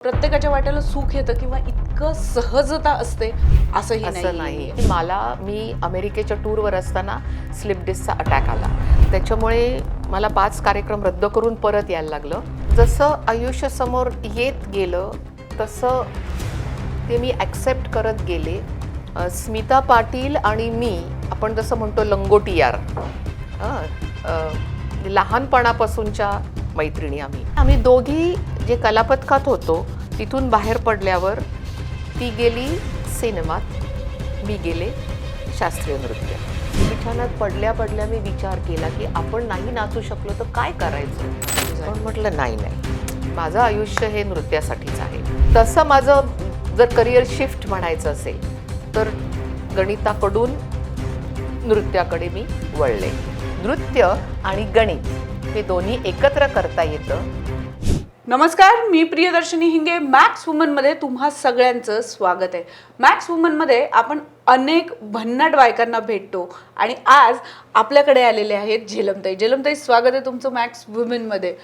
प्रत्येकाच्या वाट्याला सुख येतं किंवा इतकं सहजता असते असंही असं नाही की मला मी अमेरिकेच्या टूरवर असताना स्लिप डिस्कचा अटॅक आला. त्याच्यामुळे मला पाच कार्यक्रम रद्द करून परत यायला लागलं. जसं आयुष्य समोर येत गेलं तसं ते मी ॲक्सेप्ट करत गेले. स्मिता पाटील आणि मी आपण जसं म्हणतो लंगोटी यार लहानपणापासूनच्या मैत्रिणी आम्ही. आम्ही दोघी जे कलापथकात होतो तिथून बाहेर पडल्यावर ती गेली सिनेमात मी गेले शास्त्रीय नृत्य. बिछाण्यात पडल्या पडल्या मी विचार केला की आपण नाही नाचू शकलो तर काय करायचं? पण म्हटलं नाही नाही. माझं आयुष्य हे नृत्यासाठीच आहे. तसं माझं जर करिअर शिफ्ट म्हणायचं असेल तर गणिताकडून नृत्याकडे मी वळले. नृत्य आणि गणित हे दोन्ही एकत्र करता येतं. नमस्कार मी प्रियदर्शनी हिंगे मॅक्स वुमनमध्ये तुम्हा सगळ्यांचं स्वागत आहे. मॅक्स वुमनमध्ये आपण अनेक भन्नाट बायकांना भेटतो आणि आज आपल्याकडे आलेले आहेत झेलमताई. झेलमताई स्वागत आहे तुमचं मॅक्स वुमेनमध्ये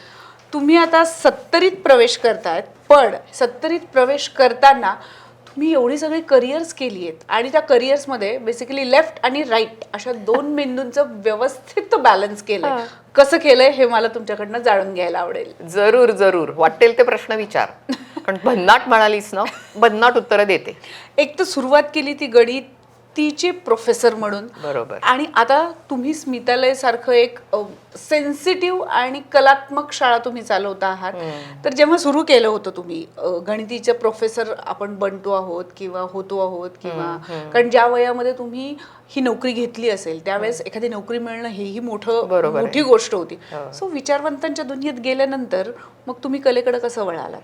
तुम्ही आता सत्तरीत प्रवेश करतायत पण सत्तरीत प्रवेश करताना तुम्ही एवढी सगळी करिअर्स केली आहेत आणि त्या करिअर्समध्ये बेसिकली लेफ्ट आणि राईट अशा दोन मेंदूंचं व्यवस्थित बॅलन्स केलं कसं केलंय हे मला तुमच्याकडनं जाणून घ्यायला आवडेल. जरूर जरूर. वाटेल ते प्रश्न विचार. पण भन्नाट म्हणालीस ना भन्नाट उत्तरं देते. एक तर सुरुवात केली ती गणितीचे प्रोफेसर म्हणून. बरोबर. आणि आता तुम्ही स्मितालय सारखं एक सेन्सिटिव्ह आणि कलात्मक शाळा तुम्ही चालवता आहात. तर जेव्हा सुरू केलं होतं तुम्ही गणितीचे प्रोफेसर आपण बनतो आहोत किंवा होतो आहोत किंवा कारण ज्या वयामध्ये तुम्ही ही नोकरी घेतली असेल त्यावेळेस एखादी नोकरी मिळणं हेही मोठं. मोठी गोष्ट होती. हो. सो विचारवंतांच्या दुनियेत गेल्यानंतर मग तुम्ही कलेकडे कसं वळालात?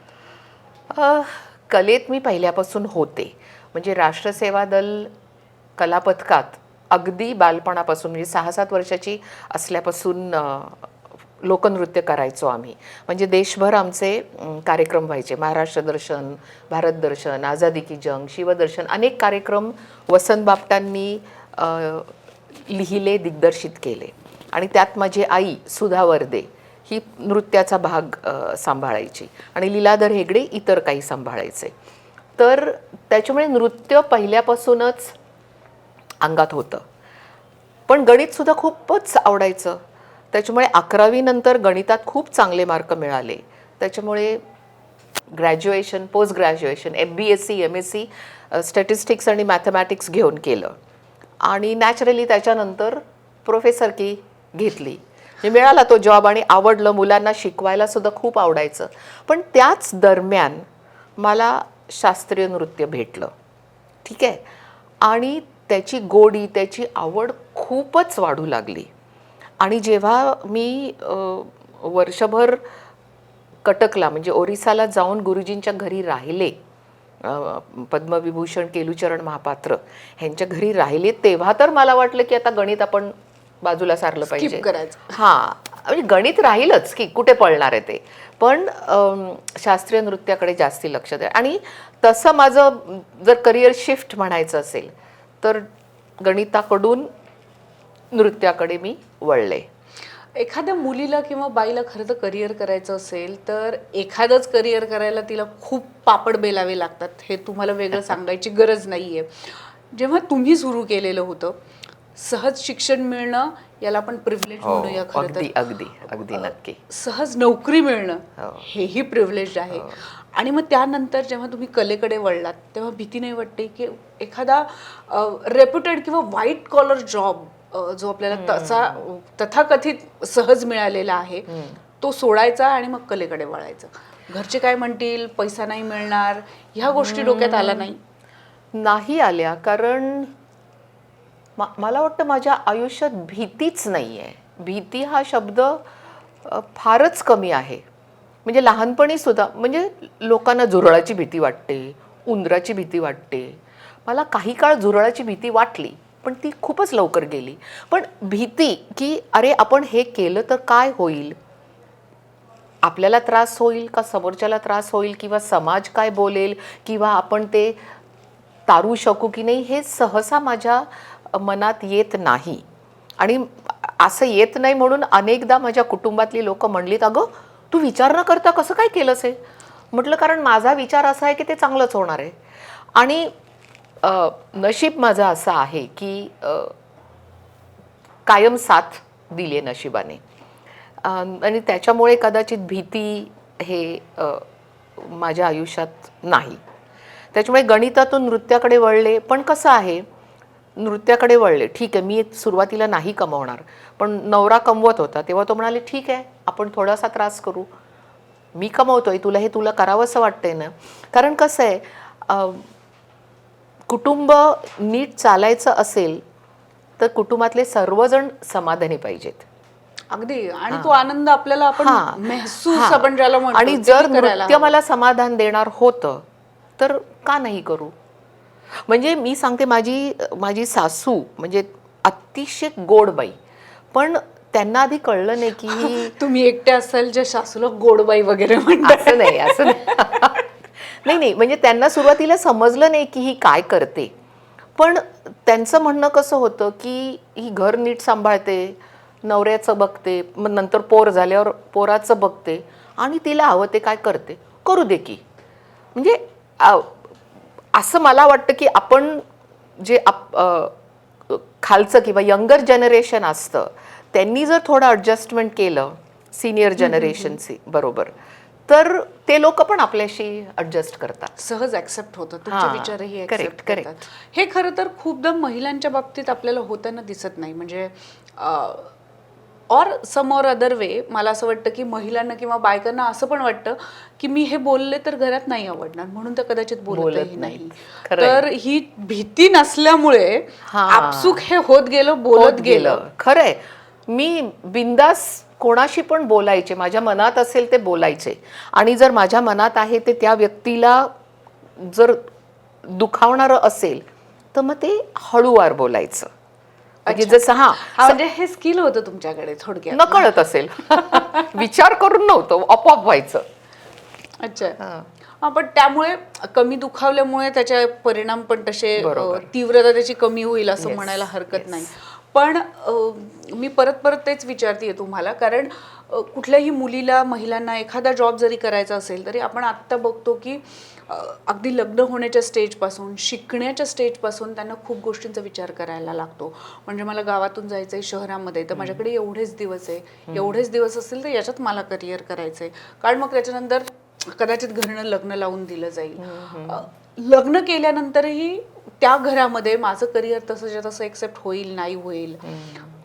कलेत मी पहिल्यापासून होते. म्हणजे राष्ट्रसेवा दल कलापथकात अगदी बालपणापासून म्हणजे सहा सात वर्षाची असल्यापासून लोकनृत्य करायचो आम्ही. म्हणजे देशभर आमचे कार्यक्रम व्हायचे. महाराष्ट्र दर्शन भारत दर्शन आझादी की जंग शिवदर्शन अनेक कार्यक्रम वसंत बापटांनी लिहिले दिग्दर्शित केले. आणि त्यात माझी आई सुधा वर्दे ही नृत्याचा भाग सांभाळायची. आणि लीलाधर हेगडे इतर काही सांभाळायचे. तर त्याच्यामुळे नृत्य पहिल्यापासूनच अंगात होतं. पण गणितसुद्धा खूपच आवडायचं. त्याच्यामुळे अकरावीनंतर गणितात खूप चांगले मार्क मिळाले. त्याच्यामुळे graduation post graduation M B S C M S C statistics आणि मॅथमॅटिक्स घेऊन केलं. आणि नॅचरली त्याच्यानंतर प्रोफेसर की घेतली. मिळाला तो जॉब आणि आवडलं मुलांना शिकवायला सुद्धा खूप आवडायचं. पण त्याच दरम्यान मला शास्त्रीय नृत्य भेटलं. ठीक आहे? आणि त्याची गोडी त्याची आवड खूपच वाढू लागली. आणि जेव्हा मी वर्षभर कटकला म्हणजे ओरिसाला जाऊन गुरुजींच्या घरी राहिले पद्मविभूषण केलुचरण महापात्र ह्यांच्या घरी राहिले तेव्हा तर मला वाटलं की आता गणित आपण बाजूला सारलं पाहिजे. हां म्हणजे गणित राहीलच की कुठे पळणार आहे ते. पण शास्त्रीय नृत्याकडे जास्ती लक्ष द्या. आणि तसं माझं जर करिअर शिफ्ट म्हणायचं असेल तर गणिताकडून नृत्याकडे मी वळले. एखाद्या मुलीला किंवा बाईला खरं तर करिअर करायचं असेल तर एखादंच करिअर करायला तिला खूप पापड बेलावे लागतात हे तुम्हाला वेगळं सांगायची गरज नाही आहे जेव्हा तुम्ही सुरू केलेलं होतं सहज शिक्षण मिळणं याला आपण प्रिव्हिलेज म्हणूया खरं तर. हो, अगदी अगदी अगदी नक्की. सहज नोकरी मिळणं हो. हेही प्रिव्हिलेज आहे. आणि मग त्यानंतर जेव्हा तुम्ही कलेकडे वळलात तेव्हा भीती नाही वाटते की एखादा रेप्युटेड किंवा व्हाईट कॉलर जॉब जो आपल्याला तसा तथाकथित सहज मिळालेला आहे तो सोडायचा आणि मग कलेकडे वळायचं. घरचे काय म्हणतील? पैसा नाही मिळणार. ह्या गोष्टी डोक्यात आला नाही? नाही आल्या कारण मा- मला वाटतं माझ्या आयुष्यात भीतीच नाही आहे भीती हा शब्द फारच कमी आहे. म्हणजे लहानपणी सुद्धा म्हणजे लोकांना झुरळाची भीती वाटते उंदराची भीती वाटते. मला काही काळ झुरळाची भीती वाटली पण ती खूपच लवकर गेली. पण भीती की अरे आपण हे केलं तर काय होईल? आपल्याला त्रास होईल का? समोरच्याला त्रास होईल किंवा समाज काय बोलेल? किंवा आपण ते तारू शकू की नाही? हे सहसा माझ्या मनात येत नाही. आणि असं येत नाही म्हणून अनेकदा माझ्या कुटुंबातली लोक म्हणलीत अगं तू विचार न करता कसं काय केलंस हे? म्हटलं कारण माझा विचार असा आहे की ते चांगलंच होणार आहे. आणि नशीब माझं असं आहे की कायम साथ दिली आहे नशिबाने. आणि त्याच्यामुळे कदाचित भीती हे माझ्या आयुष्यात नाही. त्याच्यामुळे गणितातून नृत्याकडे वळले. पण कसं आहे नृत्याकडे वळले. ठीक आहे मी सुरुवातीला नाही कमवणार पण नवरा कमवत होता तेव्हा तो म्हणाले ठीक आहे आपण थोडासा त्रास करू. मी कमवतोय तुला हे तुला करावंसं वाटतंय ना? कारण कसं आहे कुटुंब नीट चालायचं असेल तर कुटुंबातले सर्वजण समाधानी पाहिजेत. अगदी. आणि तो आनंद आपल्याला आपण. महसूस. आपण ज्याला आणि जर नृत्य. मला समाधान देणार होतं तर का नाही करू? म्हणजे मी सांगते माझी माझी सासू म्हणजे अतिशय गोड बाई. पण त्यांना आधी कळलं नाही की ही तुम्ही एकटे असाल जे सासूला गोडबाई वगैरे असं नाही असं नाही. नाही नाही म्हणजे त्यांना सुरुवातीला समजलं नाही की ही काय करते. पण त्यांचं म्हणणं कसं होतं की ही घर नीट सांभाळते नवऱ्याचं बघते मग नंतर पोर झाल्यावर पोराचं बघते आणि तिला हवं ते काय करते. करू दे की. म्हणजे असं मला वाटतं की आपण जे आप खालचं किंवा यंगर जनरेशन असतं त्यांनी जर थोडं अडजस्टमेंट केलं सिनियर जनरेशनशी बरोबर तर ते लोक पण आपल्याशी अडजस्ट करतात. सहज ऍक्सेप्ट होतं तुमचे विचारही correct. करतात. हे खरं तर खूपदा महिलांच्या बाबतीत आपल्याला होताना दिसत नाही. म्हणजे ऑर समोर अदर वे मला असं वाटतं की महिलांना किंवा बायकांना असं पण वाटतं की मी हे बोलले तर घरात नाही आवडणार. म्हणून तर कदाचित बोलतही बोलत नाही. तर ही भीती नसल्यामुळे. आपसुक हे होत गेलं बोलत गेलं. खरंय. मी बिंदास कोणाशी पण बोलायचे माझ्या मनात असेल ते बोलायचे. आणि जर माझ्या मनात आहे ते त्या व्यक्तीला जर दुखावणारं असेल तर मग ते हळूवार बोलायचं. म्हणजे जसं हा म्हणजे हे स्किल होतं तुमच्याकडे थोडक्यात. नकळत असेल. विचार करून नव्हतं आपोआप व्हायचं. अच्छा. हा. पण त्यामुळे कमी दुखावल्यामुळे त्याचे परिणाम पण तसे. तीव्रता त्याची कमी होईल असं म्हणायला हरकत नाही. पण मी परत परत तेच विचारतीये तुम्हाला कारण कुठल्याही मुलीला महिलांना एखादा जॉब जरी करायचा असेल तरी आपण आत्ता बघतो की अगदी लग्न होण्याच्या स्टेजपासून शिकण्याच्या स्टेजपासून त्यांना खूप गोष्टींचा विचार करायला लागतो. म्हणजे मला गावातून जायचं आहे शहरामध्ये तर माझ्याकडे एवढेच दिवस आहे. एवढेच दिवस असतील तर याच्यात मला करिअर करायचं आहे कारण मग त्याच्यानंतर कदाचित घरनं लग्न लावून दिलं जाईल. लग्न केल्यानंतरही त्या घरामध्ये माझं करिअर तसंच्या तसं एक्सेप्ट होईल नाही होईल.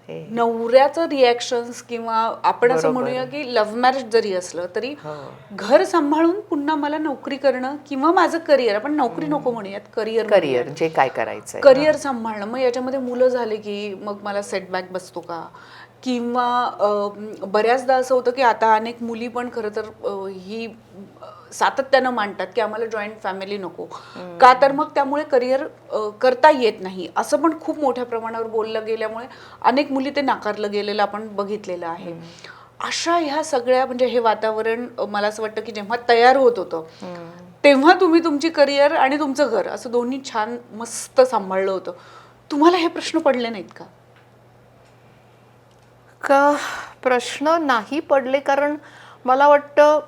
नवऱ्याचं रिॲक्शन्स किंवा आपण असं. म्हणूया की लव्ह मॅरेज जरी असलं तरी. घर सांभाळून पुन्हा मला नोकरी करणं किंवा माझं करिअर आपण नोकरी नको म्हणूयात करिअर करिअर जे काय करायचंय? करिअर सांभाळणं. मग याच्यामध्ये मुलं झाले की मग मला सेटबॅक बसतो का? किंवा बऱ्याचदा असं होतं की आता अनेक मुली पण खरं तर ही सातत्यानं मांडतात की आम्हाला जॉईंट फॅमिली नको. का तर मग त्यामुळे करिअर करता येत नाही. असं पण खूप मोठ्या प्रमाणावर बोललं गेल्यामुळे अनेक मुली ते नाकारलं गेलेलं आपण बघितलेलं आहे. अशा ह्या सगळ्या म्हणजे हे वातावरण मला असं वाटतं की जेव्हा तयार होत होतं तेव्हा तुम्ही तुमची करिअर आणि तुमचं घर असं दोन्ही छान मस्त सांभाळलं होतं. तुम्हाला हे प्रश्न पडले नाहीत का? का प्रश्न नाही पडले कारण मला वाटतं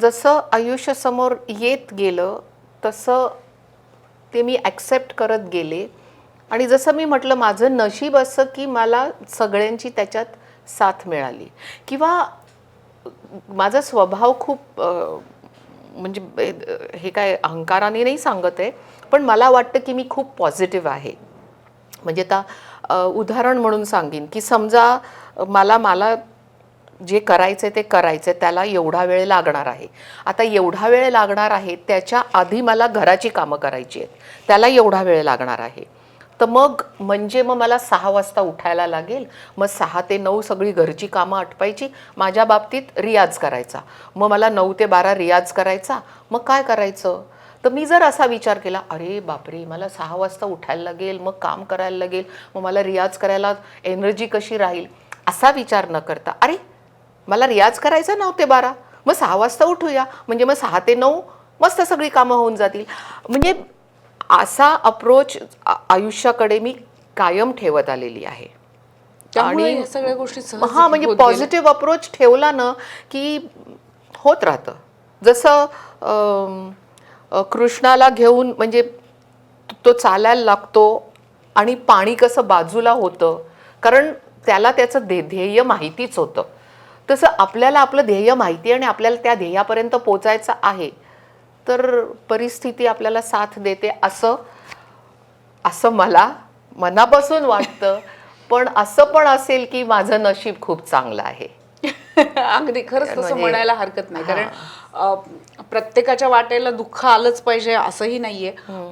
जसं आयुष्य समोर येत गेलं तसं ते मी ॲक्सेप्ट करत गेले. आणि जसं मी म्हटलं माझं नशीब असं की मला सगळ्यांची त्याच्यात साथ मिळाली. किंवा माझा स्वभाव खूप म्हणजे हे काय अहंकाराने नाही सांगत आहे पण मला वाटतं की मी खूप पॉझिटिव्ह आहे. म्हणजे आता उदाहरण म्हणून सांगेन की समजा मला मला जे करायचं ते करायचं त्याला एवढा वेळ लागणार आहे. आता एवढा वेळ लागणार आहे त्याच्या आधी मला घराची कामं करायची आहेत. त्याला एवढा वेळ लागणार आहे. तर मग म्हणजे मग मला सहा वाजता उठायला लागेल. मग सहा ते नऊ सगळी घरची कामं आटपायची. माझ्या बाबतीत रियाज करायचा. मग मला नऊ ते बारा रियाज करायचा. मग काय करायचं? तर मी जर असा विचार केला अरे बापरे मला सहा वाजता उठायला लागेल मग काम करायला लागेल मग मला रियाज करायला एनर्जी कशी राहील? असा विचार न करता अरे मला रियाज करायचा नऊ ते बारा मग सहा वाजता उठूया म्हणजे मग सहा ते नऊ मस्त सगळी कामं होऊन जातील. म्हणजे असा अप्रोच आयुष्याकडे मी कायम ठेवत आलेली आहे. आणि- सगळ्या गोष्टी हा म्हणजे. पॉझिटिव्ह अप्रोच ठेवला ना की होत राहतं. जसं कृष्णाला घेऊन म्हणजे तो चालायला लागतो आणि पाणी कसं बाजूला होतं कारण त्याला त्याचं ध्ये ध्येय माहितीच होतं. तसं आपल्याला आपलं ध्येय माहिती आहे आणि आपल्याला त्या ध्येयापर्यंत पोचायचं आहे तर परिस्थिती आपल्याला साथ देते असं असं मला मनापासून वाटतं. पण असं पण असेल की माझं नशीब खूप चांगलं आहे. अगदी खरंच तसं म्हणजे- म्हणायला हरकत नाही. कारण प्रत्येकाच्या वाटेला दुःख आलंच पाहिजे असंही नाहीये.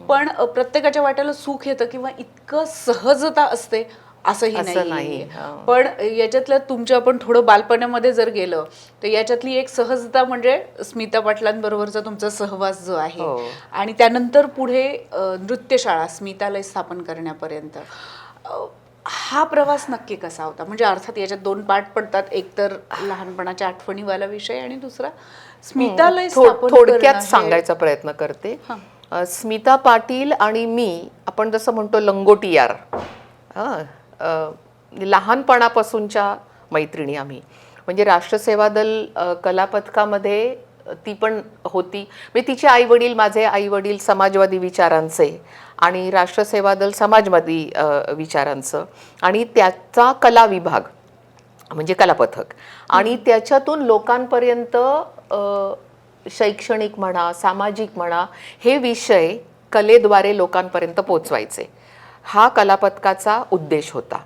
पण अ, प्रत्येकाच्या वाटेला सुख येतं किंवा इतकं सहजता असते असंही असं नाही हा. पण याच्यातलं तुमच्या आपण थोडं बालपणामध्ये जर गेलं तर याच्यातली एक सहजता म्हणजे स्मिता पाटलांबरोबरचा तुमचा सहवास जो आहे. हो. आणि त्यानंतर पुढे नृत्यशाळा स्मितालय स्थापन करण्यापर्यंत. हा प्रवास नक्की कसा होता? म्हणजे अर्थात याच्यात दोन पार्ट पडतात. एक तर लहानपणाच्या आठवणीवाला विषय आणि दुसरा स्मितालय थो- करणं थोडक्यात हे- सांगायचा प्रयत्न करते. स्मिता पाटील आणि मी आपण जसं म्हणतो लंगोटी यार हं, लहानपणापासूनच्या मैत्रिणी आम्ही. म्हणजे राष्ट्रसेवा दल कला पथकामध्ये ती पण होती. म्हणजे तिचे आई वडील माझे आई वडील समाजवादी विचारांचे आणि राष्ट्रसेवा दल समाजवादी विचारांचं. आणि त्याचा कला विभाग म्हणजे कलापथक. आणि त्याच्यातून लोकांपर्यंत शैक्षणिक म्हणा सामाजिक म्हणा हे विषय कलेद्वारे लोकांपर्यंत पोचवायचे. हा कलापथकाचा उद्देश होता.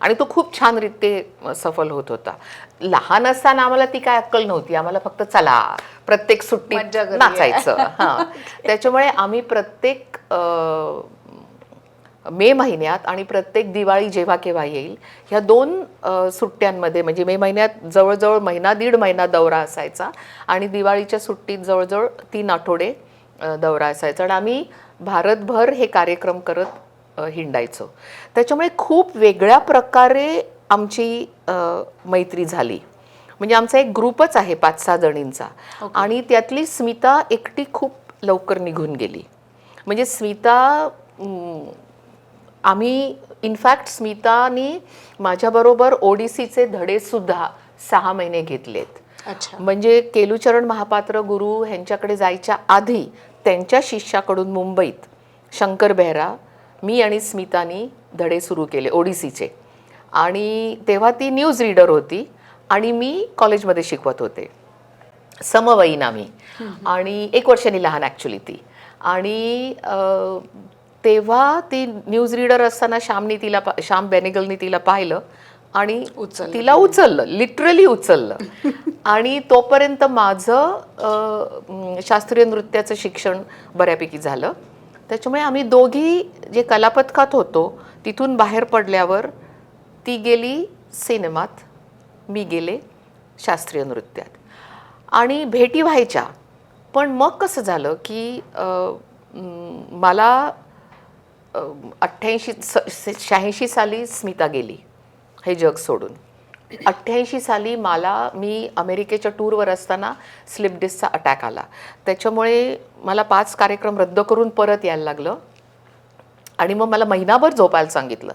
आणि तो खूप छान रीते सफल होत होता. लहान असताना आम्हाला ती काय अक्कल नव्हती. आम्हाला फक्त चला प्रत्येक करूया. नाचायचं. हां. त्याच्यामुळे आम्ही प्रत्येक मे महिन्यात आणि प्रत्येक दिवाळी जेव्हा केव्हा येईल ह्या दोन सुट्ट्यांमध्ये म्हणजे मे महिन्यात जवळजवळ महिना दीड महिना दौरा असायचा आणि दिवाळीच्या सुट्टीत जवळजवळ तीन आठवडे दौरा असायचा आणि आम्ही भारतभर हे कार्यक्रम करत हिंडायचो. त्याच्यामुळे खूप वेगळ्या प्रकारे आमची मैत्री झाली. म्हणजे आमचा एक ग्रुपच आहे पाच सहा जणींचा. आणि त्यातली स्मिता एकटी खूप लवकर निघून गेली. म्हणजे स्मिता आम्ही इनफॅक्ट स्मितानी माझ्याबरोबर ओडिसीचे धडेसुद्धा सहा महिने घेतलेत. अच्छा. म्हणजे केलुचरण महापात्र गुरु ह्यांच्याकडे जायच्या आधी त्यांच्या शिष्याकडून मुंबईत शंकर बेहरा मी आणि स्मितानी धडे सुरू केले ओडिसीचे आणि तेव्हा ती न्यूज रीडर होती आणि मी कॉलेजमध्ये शिकवत होते. समवयीन आम्ही. आणि एक वर्षांनी लहान ॲक्च्युली ती. आणि तेव्हा ती न्यूज रीडर असताना श्यामनी तिला श्याम बेनेगलनी तिला पाहिलं आणि उचललं. तिला उचललं लिटरली उचललं. आणि तोपर्यंत माझं शास्त्रीय नृत्याचं शिक्षण बऱ्यापैकी झालं. त्याच्यामुळे आम्ही दोघी जे कलापथकात होतो तिथून बाहेर पडल्यावर ती गेली सिनेमात मी गेले शास्त्रीय नृत्यात. आणि भेटी व्हायच्या. पण मग कसं झालं की मला अठ्ठ्याऐंशी शहाऐंशी साली स्मिता गेली हे जग सोडून. अठ्ठ्याऐंशी साली मला मी अमेरिकेच्या टूरवर असताना स्लिप डिस्कचा अटॅक आला. त्याच्यामुळे मला पाच कार्यक्रम रद्द करून परत यायला लागलं. आणि मग मला महिनाभर झोपायला सांगितलं.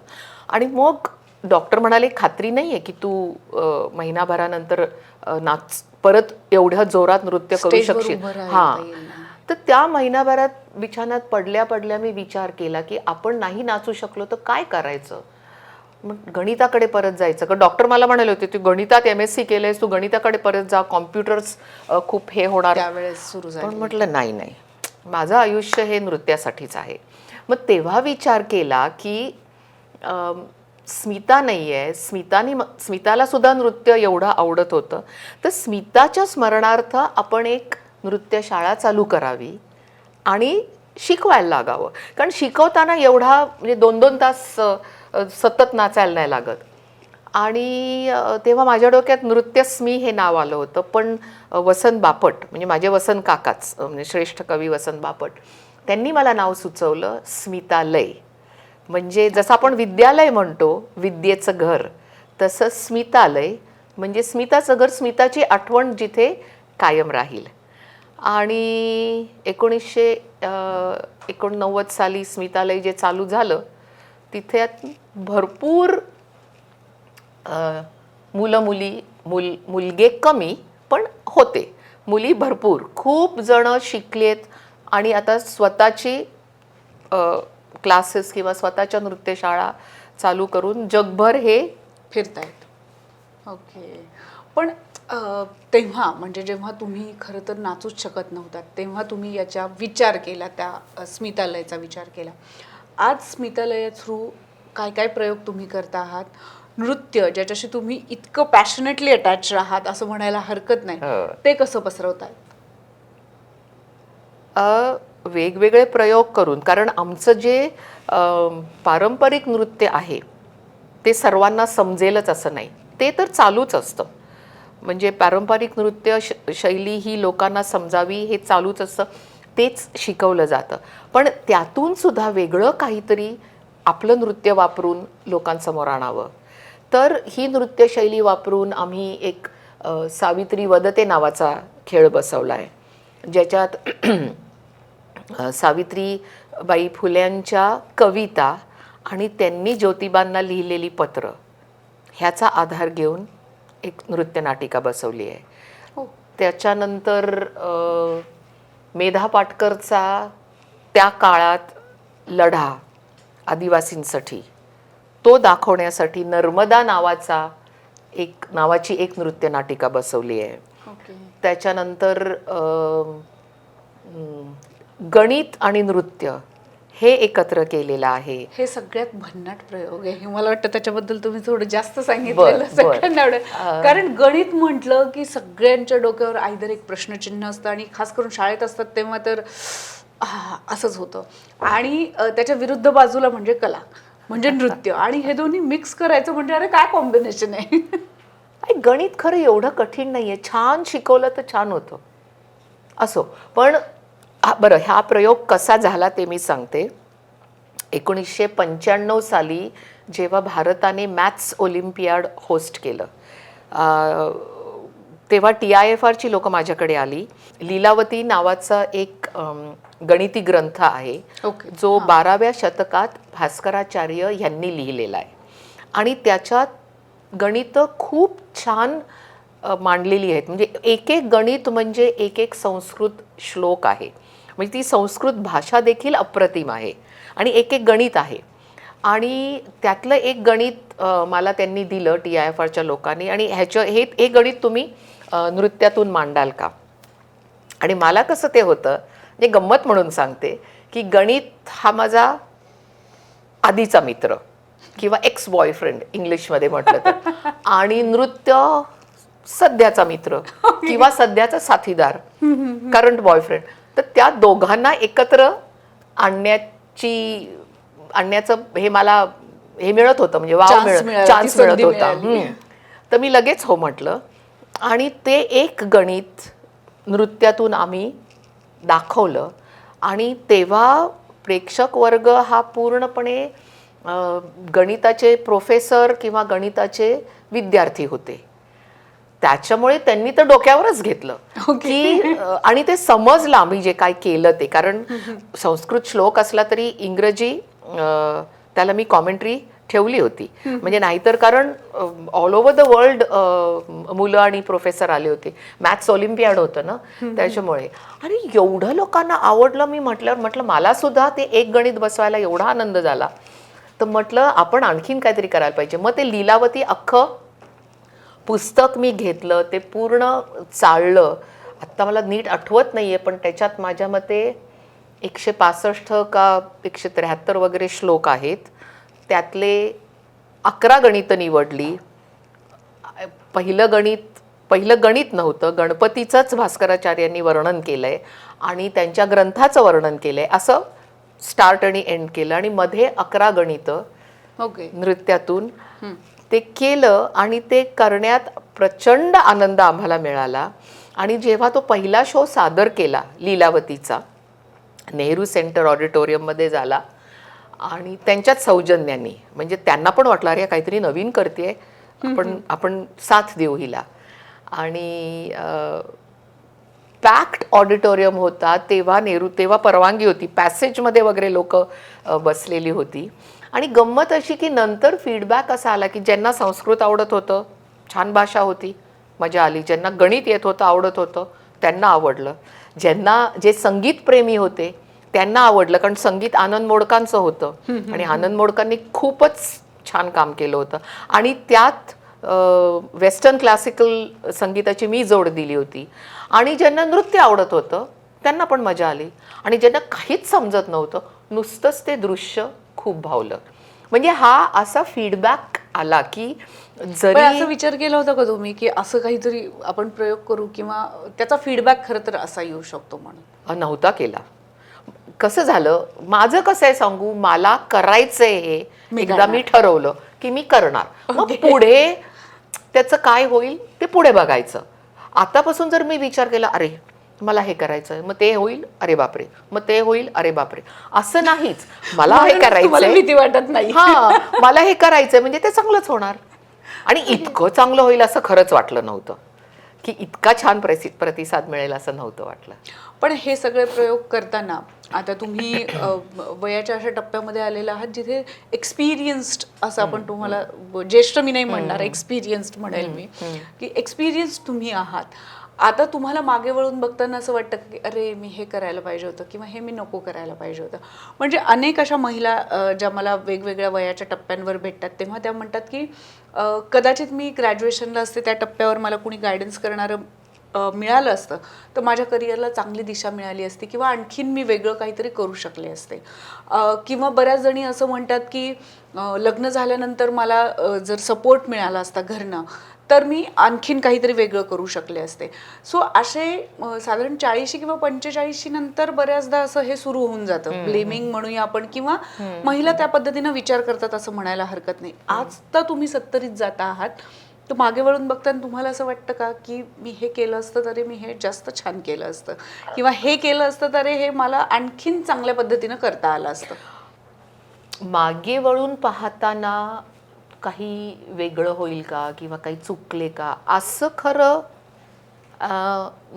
आणि मग डॉक्टर म्हणाले खात्री नाही आहे की तू महिनाभरानंतर नाच परत एवढ्या जोरात नृत्य करू शकशील. हां. तर त्या महिनाभरात बिछाण्यात पडल्या पडल्या मी विचार केला की आपण नाही नाचू शकलो तर काय करायचं? मग गणिताकडे परत जायचं. का डॉक्टर मला म्हणाले होते तू गणितात एम एस सी केलंयस तू गणिताकडे परत जा कॉम्प्युटर्स खूप हे होणार. त्यावेळेस सुरू पण झाली म्हटलं नाही नाही. माझं आयुष्य हे नृत्यासाठीच आहे. मग तेव्हा विचार केला की स्मिता नाही आहे स्मितानी स्मिताला सुद्धा नृत्य एवढं आवडत होतं. तर स्मिताच्या स्मरणार्थ आपण एक नृत्यशाळा चालू करावी आणि शिकवायला लागावं. कारण शिकवताना एवढा म्हणजे दोन दोन तास सतत नाचायला नाही लागत. आणि तेव्हा माझ्या डोक्यात नृत्यस्मी हे नाव आलं होतं. पण वसंत बापट म्हणजे माझे वसंत काकाच म्हणजे श्रेष्ठ कवी वसंत बापट त्यांनी मला नाव सुचवलं स्मितालय. म्हणजे जसं आपण विद्यालय म्हणतो विद्येचं घर तसं स्मितालय म्हणजे स्मिताचं घर स्मिताची आठवण जिथे कायम राहील. आणि एकोणीसशे एकोणनव्वद साली स्मितालय जे चालू झालं तिथे भरपूर मुलं मुली मुल मुलगे कमी पण होते. मुली भरपूर. खूप जण शिकलेत आणि आता स्वतःची क्लासेस किंवा स्वतःच्या नृत्यशाळा चालू करून जगभर हे फिरतायत. ओके. पण तेव्हा म्हणजे जेव्हा तुम्ही खरं तर नाचूच शकत नव्हतात तेव्हा तुम्ही याचा विचार केला त्या स्मितालयाचा विचार केला. आज स्मितालया थ्रू काय काय प्रयोग तुम्ही करता आहात? नृत्य ज्याच्याशी तुम्ही इतकं पॅशनेटली अटॅच आहात असं म्हणायला हरकत नाही. हो. ते कसं पसरवतायत अ, वेगवेगळे प्रयोग करून कारण आमचं जे पारंपरिक नृत्य आहे ते सर्वांना समजेलच असं नाही. ते तर चालूच असतं. म्हणजे पारंपरिक नृत्य श शैली ही लोकांना समजावी हे चालूच असतं तेच शिकवलं जातं. पण त्यातून सुद्धा वेगळं काहीतरी आपलं नृत्य वापरून लोकांसमोर आणावं. तर ही नृत्यशैली वापरून आम्ही एक सावित्री वदते नावाचा खेळ बसवला आहे ज्याच्यात सावित्रीबाई फुल्यांच्या कविता आणि त्यांनी ज्योतिबांना लिहिलेली पत्र ह्याचा आधार घेऊन एक नृत्यनाटिका बसवली आहे. हो. त्याच्यानंतर मेधा पाटकरचा त्या काळात लढा आदिवासींसाठी तो दाखवण्यासाठी नर्मदा नावाचा एक नावाची एक नृत्यनाटिका बसवली आहे. ओके. त्याच्यानंतर गणित आणि नृत्य हे एकत्र केलेलं आहे. हे सगळ्यात भन्नाट प्रयोग आहे. हे मला वाटतं त्याच्याबद्दल तुम्ही थोडं जास्त सांगितलेलं. सगळ्यांना आवडेल कारण गणित म्हटलं की सगळ्यांच्या डोक्यावर आयदर एक प्रश्नचिन्ह असतं आणि खास करून शाळेत असतात तेव्हा तर असंच होतं. आणि त्याच्या विरुद्ध बाजूला म्हणजे कला म्हणजे नृत्य. आणि हे दोन्ही मिक्स करायचं म्हणजे अरे काय कॉम्बिनेशन आहे? गणित खरं एवढं कठीण नाही आहे छान शिकवलं तर छान होतं. असो. पण हा बरं हा प्रयोग कसा झाला ते मी सांगते. एकोणीसशे पंच्याण्णव साली जेव्हा भारताने मॅथ्स ओलिम्पियाड होस्ट केलं तेव्हा टी आय एफ आरची लोकं माझ्याकडे आली. लीलावती नावाचा एक गणिती ग्रंथ आहे ओके. जो बाराव्या शतकात भास्कराचार्य यांनी लिहिलेला आहे. आणि त्याच्यात गणितं खूप छान मांडलेली आहेत. म्हणजे एक एक गणित म्हणजे एक एक संस्कृत श्लोक आहे. म्हणजे ती संस्कृत भाषा देखील अप्रतिम आहे. आणि एक एक गणित आहे. आणि त्यातलं एक गणित मला त्यांनी दिलं टी आय एफ आरच्या लोकांनी आणि ह्याचं हे हे गणित तुम्ही नृत्यातून मांडाल का? आणि मला कसं ते होतं म्हणजे गंमत म्हणून सांगते की गणित हा माझा आधीचा मित्र किंवा एक्स बॉयफ्रेंड इंग्लिशमध्ये म्हटलं तर. आणि नृत्य सध्याचा मित्र किंवा सध्याचा साथीदार करंट बॉयफ्रेंड तर त्या दोघांना एकत्र आणण्याची आणण्याचं हे मला हे मिळत होतं. म्हणजे वाव मिळत चान्स मिळत होता. तर मी लगेच हो म्हटलं. आणि ते एक गणित नृत्यातून आम्ही दाखवलं. आणि तेव्हा प्रेक्षक वर्ग हा पूर्णपणे गणिताचे प्रोफेसर किंवा गणिताचे विद्यार्थी होते. त्याच्यामुळे त्यांनी तर डोक्यावरच घेतलं. की आणि ते समजलं आम्ही जे काय केलं ते. कारण संस्कृत श्लोक असला तरी इंग्रजी त्याला मी कॉमेंट्री ठेवली होती. म्हणजे नाहीतर कारण ऑल ओव्हर द वर्ल्ड मुलं आणि प्रोफेसर आले होते. मॅथ्स ऑलिम्पियाड होतं ना त्याच्यामुळे. आणि एवढं लोकांना आवडलं मी म्हटल्यावर म्हटलं मला सुद्धा ते एक गणित बसवायला एवढा आनंद झाला. तर म्हटलं आपण आणखीन काहीतरी करायला पाहिजे. मग ते लीलावती अख्खं पुस्तक मी घेतलं ते पूर्ण चाललं. आत्ता मला नीट आठवत नाही आहे पण त्याच्यात माझ्या मते एकशे पासष्ट का एकशे त्र्याहत्तर वगैरे श्लोक आहेत. त्यातले अकरा गणितं निवडली. पहिलं गणित पहिलं गणित नव्हतं. गणपतीचंच भास्कराचार्यांनी वर्णन केलं आहे आणि त्यांच्या ग्रंथाचं वर्णन केलं आहे असं स्टार्ट आणि एंड केलं आणि मध्ये अकरा गणितं ओके नृत्यातून. ते केलं आणि ते करण्यात प्रचंड आनंद आम्हाला मिळाला. आणि जेव्हा तो पहिला शो सादर केला लीलावतीचा नेहरू सेंटर ऑडिटोरियममध्ये झाला. आणि त्यांच्याच सौजन्यानी म्हणजे त्यांना पण वाटलं अरे काहीतरी नवीन करते आपण आपण साथ देऊ हिला. आणि पॅक्ड ऑडिटोरियम होता. तेव्हा नेहरू तेव्हा परवानगी होती. पॅसेजमध्ये वगैरे लोक बसलेली होती. आणि गंमत अशी की नंतर फीडबॅक असा आला की ज्यांना संस्कृत आवडत होतं छान भाषा होती मजा आली. ज्यांना गणित येत होतं आवडत होतं त्यांना आवडलं. ज्यांना जे संगीतप्रेमी होते त्यांना आवडलं कारण संगीत आनंद मोडकांचं होतं. आणि आनंद मोडकांनी खूपच छान काम केलं होतं. आणि त्यात वेस्टर्न क्लासिकल संगीताची मी जोड दिली होती. आणि ज्यांना नृत्य आवडत होतं त्यांना पण मजा आली. आणि ज्यांना काहीच समजत नव्हतं नुसतंच ते दृश्य खूप भावलं. म्हणजे हा असा फीडबॅक आला की जरी असं विचार केला होता का तुम्ही की असं काहीतरी आपण प्रयोग करू किंवा त्याचा फीडबॅक खरं तर असा येऊ शकतो म्हणून? नव्हता केला. कसं झालं? माझं कसं आहे सांगू? मला करायचंय हे. एकदा मी ठरवलं की मी करणार. मग पुढे त्याचं काय होईल? ते पुढे बघायचं. आतापासून जर मी विचार केला अरे मला हे करायचंय मग ते होईल अरे बापरे. मग ते होईल अरे बापरे. असं नाहीच. मला हे करायचंय. भीती वाटत नाही. हा मला हे करायचंय म्हणजे ते चांगलंच होणार. आणि इतकं चांगलं होईल असं खरंच वाटलं नव्हतं. की इतका छान प्रतिसाद मिळेल असं नव्हतं वाटलं. पण हे सगळे प्रयोग करताना आता तुम्ही वयाच्या अशा टप्प्यामध्ये आलेला आहात जिथे एक्सपिरियन्स्ड असं आपण तुम्हाला ज्येष्ठ मी नाही म्हणणार एक्सपिरियन्स्ड म्हणेल मी की एक्सपिरियन्स तुम्ही आहात. आता तुम्हाला मागे वळून बघताना असं वाटतं की अरे मी हे करायला पाहिजे होतं किंवा हे मी नको करायला पाहिजे होतं. म्हणजे अनेक अशा महिला ज्या मला वेगवेगळ्या वयाच्या टप्प्यांवर भेटतात तेव्हा त्या म्हणतात की कदाचित मी ग्रॅज्युएशनला असते त्या टप्प्यावर मला कुणी गायडन्स करणारं मिळालं असतं तर माझ्या करिअरला चांगली दिशा मिळाली असती किंवा आणखीन मी वेगळं काहीतरी करू शकले असते. किंवा बऱ्याच जणी असं म्हणतात की लग्न झाल्यानंतर मला जर सपोर्ट मिळाला असता घरनं तर मी आणखीन काहीतरी वेगळं करू शकले असते. सो असे साधारण चाळीशी किंवा पंचेचाळीशी नंतर बऱ्याचदा असं हे सुरू होऊन जातं. ब्लेमिंग म्हणूया आपण किंवा महिला त्या पद्धतीनं विचार करतात असं म्हणायला हरकत नाही. आज तर तुम्ही सत्तरीत जाता आहात. तर मागे वळून बघताना तुम्हाला असं वाटतं का की मी हे केलं असतं तरी मी हे जास्त छान केलं असतं. किंवा हे केलं असतं तरी हे मला आणखीन चांगल्या पद्धतीनं करता आलं असतं. मागे वळून पाहताना काही वेगळं होईल का किंवा काही चुकले का? असं खरं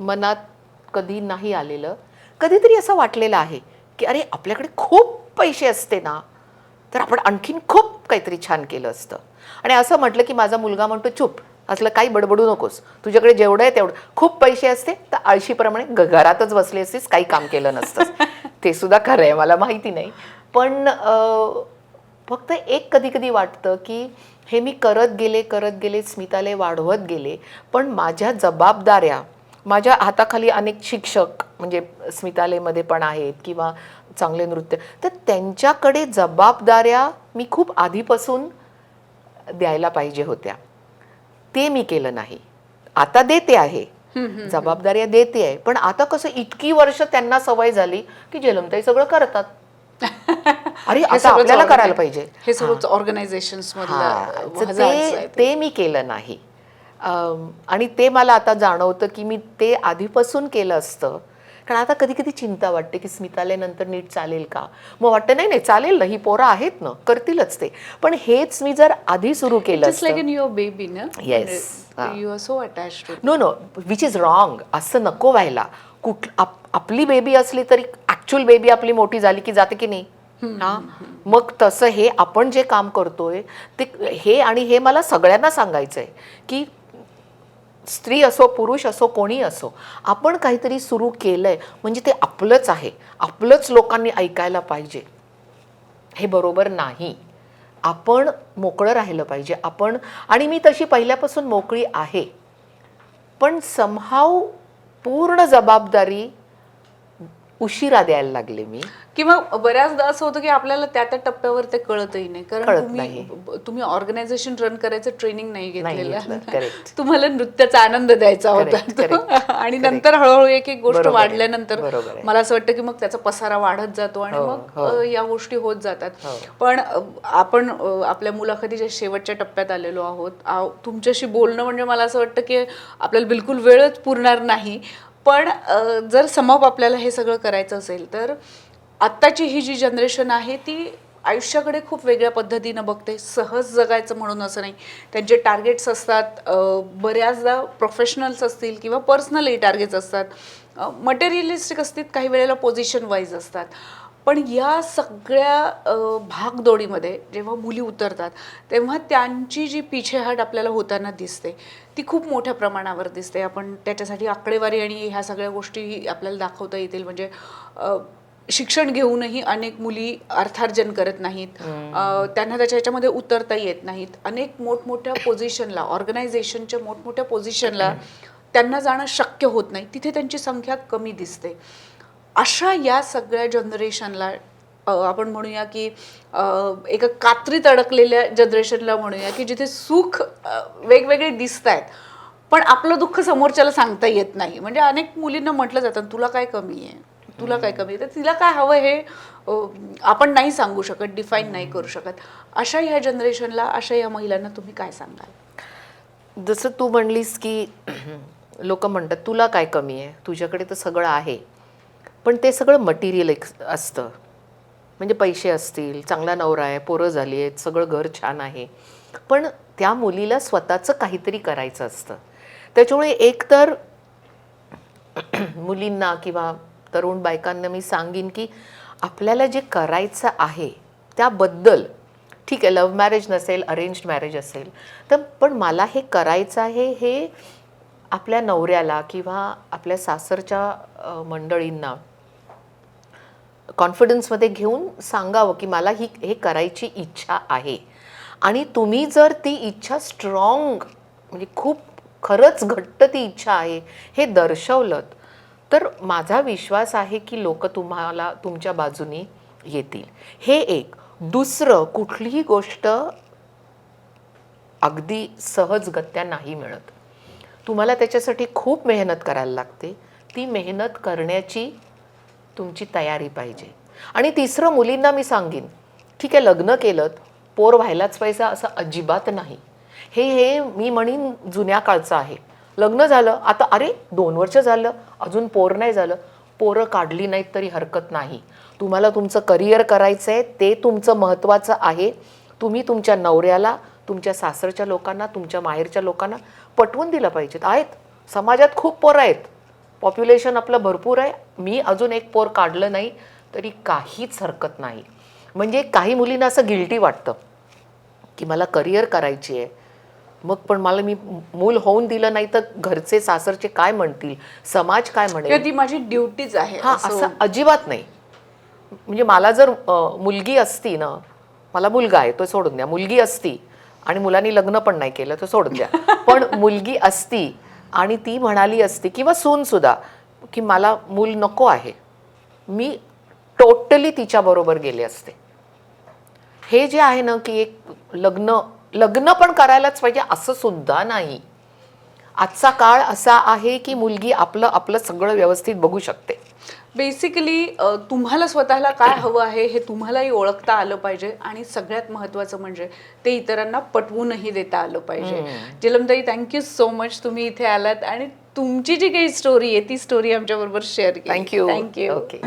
मनात कधी नाही आलेलं. कधीतरी असं वाटलेलं आहे की अरे आपल्याकडे खूप पैसे असते ना तर आपण आणखीन खूप काहीतरी छान केलं असतं. आणि असं म्हटलं की माझा मुलगा म्हणतो चुप असलं काही बडबडू नकोस. तुझ्याकडे जेवढं आहे तेवढं. खूप पैसे असते तर आळशीप्रमाणे घरातच बसले असतीस काही काम केलं नसतं ते सुद्धा खरं आहे मला माहिती नाही. पण फक्त एक कधी कधी वाटतं की हे मी करत गेले करत गेले स्मिताले वाढवत गेले. पण माझ्या जबाबदाऱ्या माझ्या हाताखाली अनेक शिक्षक म्हणजे स्मितालेमध्ये पण आहेत किंवा चांगले नृत्य तर त्यांच्याकडे जबाबदाऱ्या मी खूप आधीपासून द्यायला पाहिजे होत्या. ते मी केलं नाही. आता देते आहे. जबाबदाऱ्या देते आहे. पण आता कसं इतकी वर्ष त्यांना सवय झाली की जलमताई सगळं करतात. अरे आता सगळंच आपल्याला करायला पाहिजे. हे तर हजार्ड्स ते मी केलं नाही. आणि ते मला आता जाणवतं की मी ते आधीपासून केलं असतं. कारण आता कधी कधी चिंता वाटते की स्मितालेनंतर नीट चालेल का? मग वाटतं नाही नाही चालेल ना ही पोरं आहेत ना करतीलच ते. पण हेच मी जर आधी सुरू केलं युअर बेबी ना. हा. You are so attach no no which is wrong असं नको व्हायला. कुठ आप- आपली बेबी असली तरी ऍक्च्युअल बेबी आपली मोठी झाली की जाते की नाही? हा मग तसं हे आपण जे काम करतोय ते हे आणि हे मला सगळ्यांना सांगायचं आहे की स्त्री असो पुरुष असो कोणी असो आपण काहीतरी सुरू केलंय म्हणजे ते आपलंच आहे. आपलंच लोकांनी ऐकायला पाहिजे. हे बरोबर नाही. आपण मोकळं राहिलं पाहिजे. आपण आणि मी तशी पहिल्यापासून मोकळी आहे. पण समहाव पूर्ण जबाबदारी उशिरा द्यायला लागले मी किंवा बऱ्याचदा असं होतं की आपल्याला त्या त्या टप्प्यावर ते कळतही नाही कारण तुम्ही ऑर्गनायझेशन रन करायचं ट्रेनिंग नाही घेतलेलं. तुम्हाला नृत्याचा आनंद द्यायचा होता आणि. नंतर हळूहळू एक एक गोष्ट वाढल्यानंतर. मला असं वाटतं की मग त्याचा पसारा वाढत जातो आणि हो, मग हो. या गोष्टी होत जातात हो. पण आपण आपल्या मुलाखतीच्या शेवटच्या टप्प्यात आलेलो आहोत तुमच्याशी बोलणं म्हणजे मला असं वाटतं की आपल्याला बिलकुल वेळच पुरणार नाही पण जर समप आपल्याला हे सगळं करायचं असेल तर आत्ताची ही जी जनरेशन आहे ती आयुष्याकडे खूप वेगळ्या पद्धतीनं बघते. सहज जगायचं म्हणून असं नाही. त्यांचे टार्गेट्स असतात बऱ्याचदा प्रोफेशनल्स असतील किंवा पर्सनलही टार्गेट्स असतात. मटेरियलिस्टिक असतील काही वेळेला पोझिशन वाईज असतात. पण या सगळ्या भागदौडीमध्ये जेव्हा मुली उतरतात तेव्हा त्यांची जी पिछेहाट आपल्याला होताना दिसते ती खूप मोठ्या प्रमाणावर दिसते. आपण त्याच्यासाठी आकडेवारी आणि ह्या सगळ्या गोष्टी आपल्याला दाखवता येतील. म्हणजे शिक्षण घेऊनही अनेक मुली अर्थार्जन करत नाहीत. त्यांना त्याच्या ह्याच्यामध्ये उतरता येत नाहीत. अनेक मोठमोठ्या पोझिशनला ऑर्गनायझेशनच्या मोठमोठ्या पोझिशनला त्यांना जाणं शक्य होत नाही. तिथे त्यांची संख्या कमी दिसते. अशा या सगळ्या जनरेशनला आपण म्हणूया की एका कात्रीत अडकलेल्या जनरेशनला म्हणूया की जिथे सुख वेगवेगळे दिसत आहेत पण आपलं दुःख समोरच्याला सांगता येत नाही. म्हणजे अनेक मुलींना म्हटलं जातं तुला काय कमी आहे? तुला काय कमी आहे? तर तिला काय हवं हे आपण नाही सांगू शकत डिफाईन नाही करू शकत. अशा ह्या जनरेशनला अशा या महिलांना तुम्ही काय सांगाल? जसं तू म्हणलीस की लोक म्हणतात तुला काय कमी आहे? तुझ्याकडे तर सगळं आहे. पण ते सगळं मटेरियल एक असतं. म्हणजे पैसे असतील चांगला नवरा आहे पोरं झाली आहेत सगळं घर छान आहे. पण त्या मुलीला स्वतःचं काहीतरी करायचं असतं. त्याच्यामुळे एकतर मुलींना किंवा तरुण बायकांना मी सांगेन की आपल्याला जे करायचं आहे त्याबद्दल ठीक आहे लव्ह मॅरेज नसेल अरेंज मॅरेज असेल तर पण मला हे करायचं आहे हे आपल्या नवऱ्याला किंवा आपल्या सासरच्या मंडळींना कॉन्फिडन्समध्ये घेऊन सांगावं की मला ही हे करायची इच्छा आहे. आणि तुम्ही जर ती इच्छा स्ट्रॉंग म्हणजे खूप खरंच घट्ट ती इच्छा आहे हे दर्शवलं तर माझा विश्वास आहे की लोक तुम्हाला तुमच्या बाजूने येतील. हे एक. दुसरं कुठलीही गोष्ट अगदी सहजगत्या नाही मिळत. तुम्हाला त्याच्यासाठी खूप मेहनत करायला लागते. ती मेहनत करण्याची तुमची तयारी पाहिजे. आणि तिसरं मुलींना मी सांगेन ठीक आहे लग्न केलं पोर व्हायलाच पाहिजे असं अजिबात नाही. हे हे मी म्हणीन जुन्या काळचं आहे. लग्न झालं आता अरे दोन वर्ष झालं अजून पोर नाही झालं पोरं काढली नाहीत तरी हरकत नाही. तुम्हाला तुमचं करिअर करायचं आहे ते तुमचं महत्त्वाचं आहे. तुम्ही तुमच्या नवऱ्याला तुमच्या सासरच्या लोकांना तुमच्या माहेरच्या लोकांना पटवून दिलं पाहिजेत. आहेत समाजात खूप पोरं आहेत. पॉप्युलेशन आपलं भरपूर आहे. मी अजून एक पोर काढलं नाही तरी काहीच हरकत नाही. म्हणजे काही मुलींना असं गिल्टी वाटतं की मला करिअर करायची आहे. मग पण मला मी मूल होऊन दिलं नाही तर घरचे सासरचे काय म्हणतील? समाज काय म्हणेल? ती माझी ड्युटीच आहे हा असं. अजिबात नाही. म्हणजे मला जर मुलगी असती ना मला मुलगा आहे तो सोडून द्या. मुलगी असती आणि मुलांनी लग्न पण नाही केलं तर सोडून द्या. पण मुलगी असती आणि ती म्हणाली असती किंवा सून सुद्धा की मला मूल नको आहे. मी टोटली तिच्याबरोबर गेले असते. हे जे आहे ना की एक लग्न लग्न पण करायलाच पाहिजे असं सुद्धा नाही. आजचा काळ असा आहे की मुलगी आपलं आपलं सगळं व्यवस्थित बघू शकते. बेसिकली तुम्हाला स्वतःला काय हवं आहे हे तुम्हालाही ओळखता आलं पाहिजे आणि सगळ्यात महत्त्वाचं म्हणजे ते इतरांना पटवूनही देता आलं पाहिजे. जलमताई थँक्यू सो मच तुम्ही इथे आलात आणि तुमची जी काही स्टोरी आहे ती स्टोरी आमच्याबरोबर शेअर केली. Thank you thank you okay